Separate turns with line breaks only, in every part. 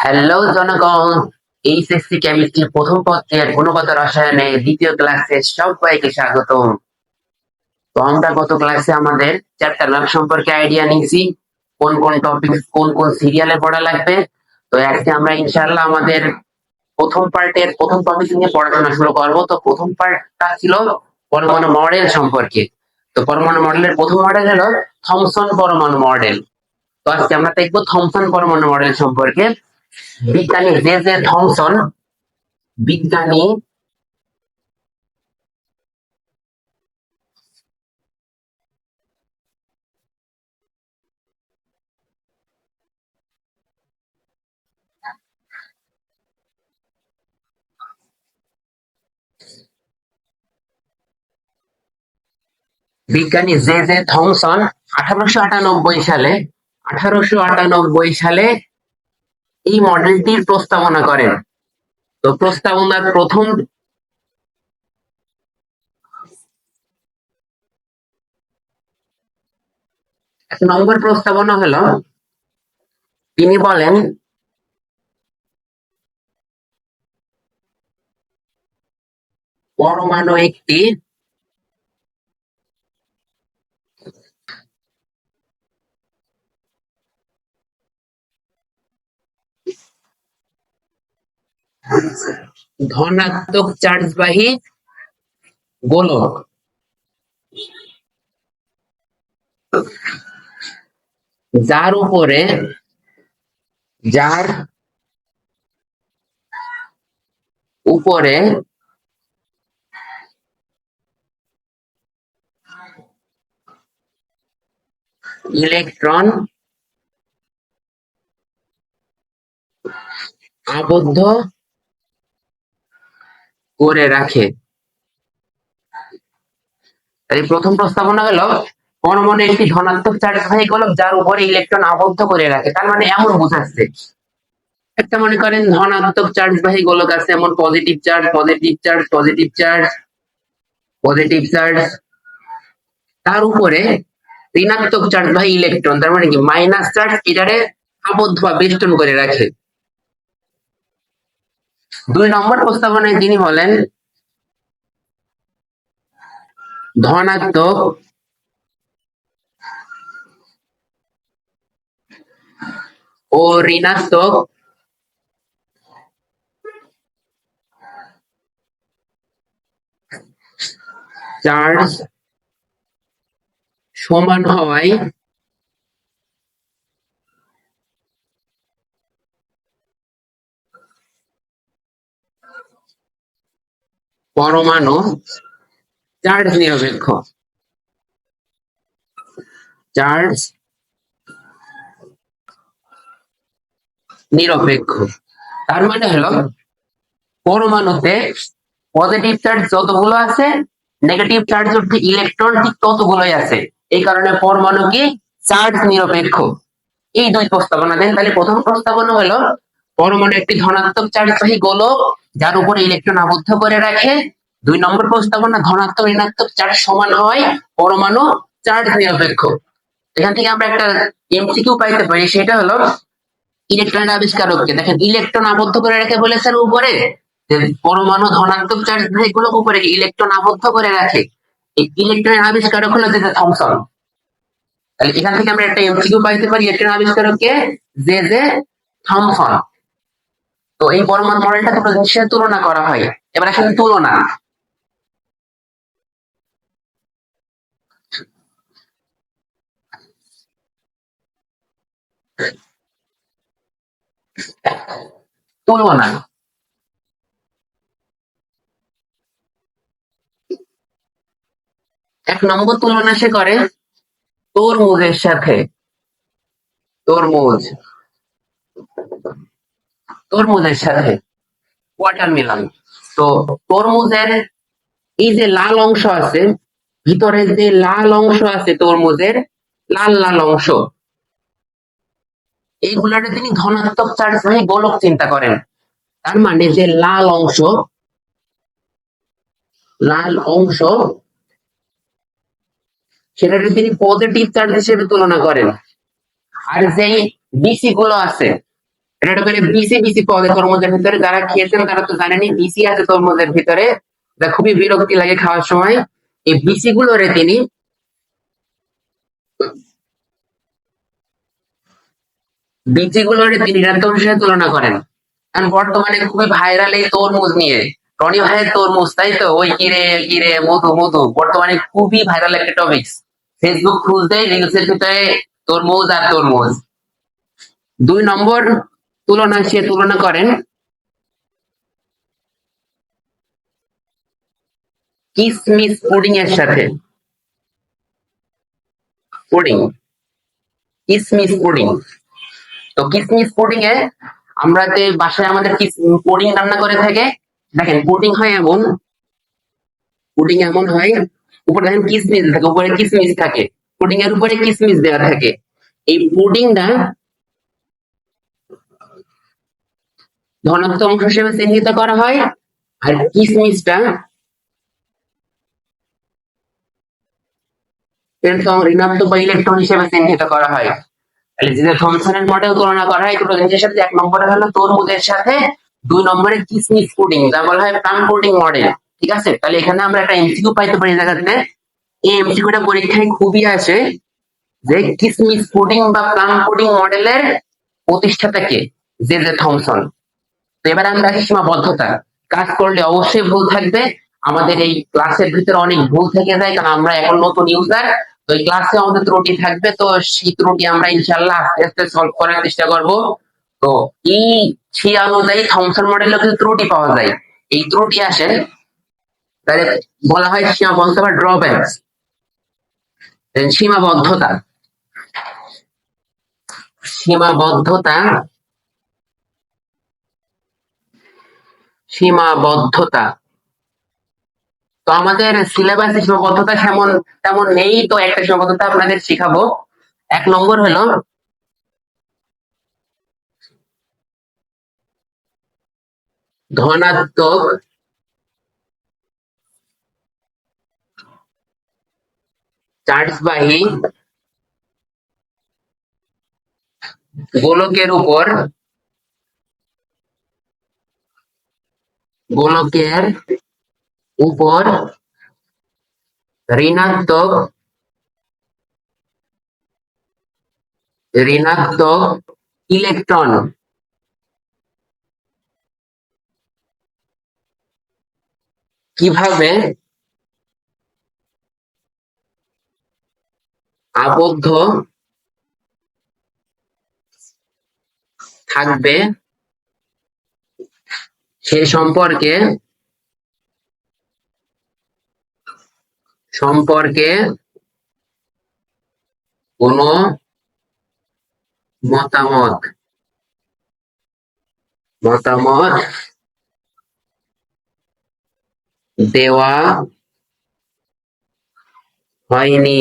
Hello জনগণ। HSC chemistry প্রথম পত্রের গুণগত রসায়নে দ্বিতীয় ক্লাসে সবাইকে স্বাগতম। তো আমরা গত ক্লাসে আমাদের চ্যাপ্টার ম্যাপ সম্পর্কে আইডিয়া নিয়েছি, কোন কোন টপিক কোন কোন সিরিয়ালে পড়া লাগবে। তো আজকে আমরা ইনশাআল্লাহ আমাদের প্রথম পার্টের, প্রথম টপিক নিয়ে পড়াশোনা শুরু করব। তো প্রথম পার্টটা ছিল পরমাণু মডেল সম্পর্কে। তো পরমাণু মডেলের প্রথম মডেল হলো থমসন পরমাণু মডেল। তো আজকে আমরা দেখব থমসন পরমাণু মডেল সম্পর্কে। বিজ্ঞানী জে জে থমসন বিজ্ঞানী বিজ্ঞানী জে জে থমসন আঠারোশো আটানব্বই সালে, আঠারোশো আটানব্বই সালে এই মডেলটির প্রস্তাবনা করেন। তো প্রস্তাবনার প্রথম এক নম্বর প্রস্তাবনা হলো, তিনি বলেন, পরমাণু একটি ধনাত্মক চার্জবাহী গোলক। যার উপরে যার উপরে ইলেকট্রন আবদ্ধ করে রাখে। এই প্রথম প্রস্তাবনা হলো পরমাণু একটি ধনাত্মক চার্জ চার্জবাহী গোলক যার উপরে ইলেকট্রন আবদ্ধ করে রাখে। তার মানে এমন বোঝাচ্ছে একটা মনে করেন ধনাত্মক চার্জ চার্জবাহী গোলক আছে, এমন positive charge positive charge positive charge positive charge. তার উপরে ঋণাত্মক চার্জ চার্জবাহী ইলেকট্রন তার মানে কি? মাইনাস চার্জ এটারে আবদ্ধ বা বেষ্টন করে রাখে। দুই নম্বর প্রস্তাবনায় তিনি বলেন ধনাত্মক ও ঋণাত্মক চার্জ সমান হওয়ায় পরমাণু চার্জ নিরপেক্ষ। চার্জ নিরপেক্ষ। তার মানে হলো, পরমাণুতে পজিটিভ চার্জ যতগুলো আছে নেগেটিভ চার্জ ইলেকট্রন ঠিক ততগুলোই আছে। এই কারণে পরমাণু কি? চার্জ নিরপেক্ষ। এই দুই প্রস্তাবনা দেন। তাহলে প্রথম প্রস্তাবনা হলো, পরমাণু একটি ধনাত্মক চার্জবাহী গোলক যার উপরে ইলেকট্রন আবদ্ধ করে রাখে। দুই নম্বর প্রস্তাবনা ধনাত্মক ঋণাত্মক চার্জ সমান হয়, পরমাণু চার্জ নিরপেক্ষ এখান থেকে আমরা একটা এমসিকিউ পাইতে পারি, সেটা হলো ইলেকট্রনের আবিষ্কারককে। দেখেন ইলেকট্রন আবদ্ধ করে রেখে বলেছেন উপরে, যে পরমাণু ধনাত্মক চার্জগুলো উপরে ইলেকট্রন আবদ্ধ করে রাখে। এই ইলেকট্রনের আবিষ্কারক হলো যে থমসন তাহলে এখান থেকে আমরা একটা এমসিকিউ পাইতে পারি ইলেকট্রন আবিষ্কারককে, যে যে থমসন তো এই পরমাণু মডেলটা দুটো তুলনা করা হয়। এবার আসলে তুলনা। তুলনা। এক নম্বর তুলনা সে করে তরমুজের সাথে। তরমুজ। তরমুজের সাথে ওয়াটারমেলন তো তরমুজের এই যে লাল অংশ আছে, ভিতরে যে লাল অংশ আছে তরমুজের, লাল লাল অংশ, এইগুলারে তিনি ধনাত্মক চার্জবাহী গোলক চিন্তা করেন। তার মানে যে লাল অংশ লাল অংশ, সেটাকে তিনি পজিটিভ চার্জ হিসেবে তুলনা করেন। আর যে বিসি গুলো আছে এটা করে বিসি বিসি যায় তরমুজের ভিতরে যারা খেয়েছেন, তারা তো জানেনি বিসি আছে তরমুজের ভিতরে। খুবই বিরক্তি লাগে খাওয়ার সময়। এই বিসি গুলোরে তিনি। গুলোর তিনি তুলনা করেন। কারণ বর্তমানে খুবই ভাইরাল এই তরমুজ নিয়ে। রনি ভাইয়ের তরমুজ, তাই তো? ওই কিরে কিরে মধু মধু। বর্তমানে খুবই ভাইরাল একটা টপিক ফেসবুক খুলতে রিলসের ভিতরে তরমুজ আর তরমুজ। দুই নম্বর তুলনা সে তুলনা করেন। কিসমিস পুডিং এর সাথে। পুডিং। কিসমিস পুডিং। তো কিসমিস পুডিং এ আমরা যে বাসায় আমাদের পুডিং রান্না করে থাকে, দেখেন পুডিং হয় এমন, পুডিং এমন হয়, উপরে দেখেন কিসমিস থাকে, উপরে কিসমিস থাকে, পুডিং এর উপরে কিসমিস দেওয়া থাকে। এই পুডিংটা ধনাত্মক অংশ হিসেবে চিহ্নিত করা হয়। আর কিসমিসটা ঋণাত্মক বা ইলেকট্রন হিসেবে চিহ্নিত করা হয়। তাহলে যে থমসনের মডেল তুলনা করা হয়, দুটো জিনিসের সাথে এক নম্বরে হলো তরমুজের সাথে দুই নম্বরে কিসমিস পুডিং যা বলা হয় প্লাম পুডিং মডেল, ঠিক আছে? তাহলে এখানে আমরা একটা এমসিকিউ পাইতে পারি জায়গাতে এই এমসিকিউটা পরীক্ষায় খুবই আসে যে কিসমিস পুডিং বা প্লাম পুডিং মডেলের প্রতিষ্ঠাতা কে? J J Thomson. এবার আমরা আসি সীমাবদ্ধতা। কাজ করলে অবশ্যই ভুল থাকবে। আমাদের এই ক্লাসের ভিতরে অনেক ভুল থেকে যায়, কারণ আমরা এখন নতুন ইউজার তো এই ক্লাসে আমাদের ত্রুটি থাকবে, তো সেই ত্রুটি আমরা ইনশাল্লাহ আস্তে আস্তে সলভ করার চেষ্টা করব। তো এই সেই অনুযায়ী থমসন মডেলে কিছু ত্রুটি পাওয়া যায়। এই ত্রুটি আসে, তাহলে বলা হয় সীমাবদ্ধতা বা ড্রব্যাকস সীমাবদ্ধতা। সীমাবদ্ধতা সীমাবদ্ধতা। তো আমাদের সিলেবাসে সীমাবদ্ধতা তেমন তেমন নেই, তো একটা সীমাবদ্ধতা আপনাদের শিখাবো। এক নম্বর হলো, ধনাত্মক চার্জবাহী গোলকের উপর গোলকের উপর ঋণাত্মক ঋণাত্মক ইলেকট্রন। কীভাবে আবদ্ধ থাকবে? সে সম্পর্কে সম্পর্কে কোনো মতামত মতামত দেওয়া হয়নি।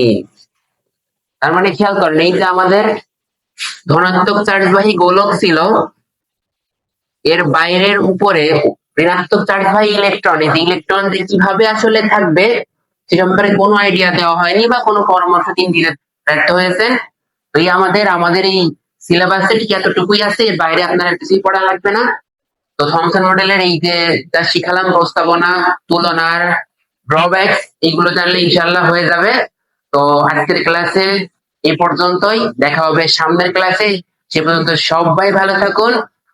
তার মানে খেয়াল করেন এই যে আমাদের ধনাত্মক চার্জবাহী গোলক ছিল। এর বাইরের উপরে ঋণাত্মক চার্জবাহী ইলেকট্রন। এই ইলেকট্রন যে কীভাবে আসলে থাকবে, সে সম্পর্কে কোনো আইডিয়া দেওয়া হয়নি বা কোনো পরামর্শ তিনি দিতে ব্যর্থ হয়েছেন। এই আমাদের আমাদের এই সিলেবাসে ঠিক এতটুকুই আছে, এর বাইরে আপনার কিছুই পড়া লাগবে না। তো থমসন মডেলের এই যে যা শিখালাম, প্রস্তাবনা, তুলনার ড্রব্যাকস এগুলো জানলে ইনশাল্লাহ হয়ে যাবে। তো আজকের ক্লাসে এ পর্যন্তই, দেখা হবে সামনের ক্লাসে সে পর্যন্ত সবাই ভালো থাকুন।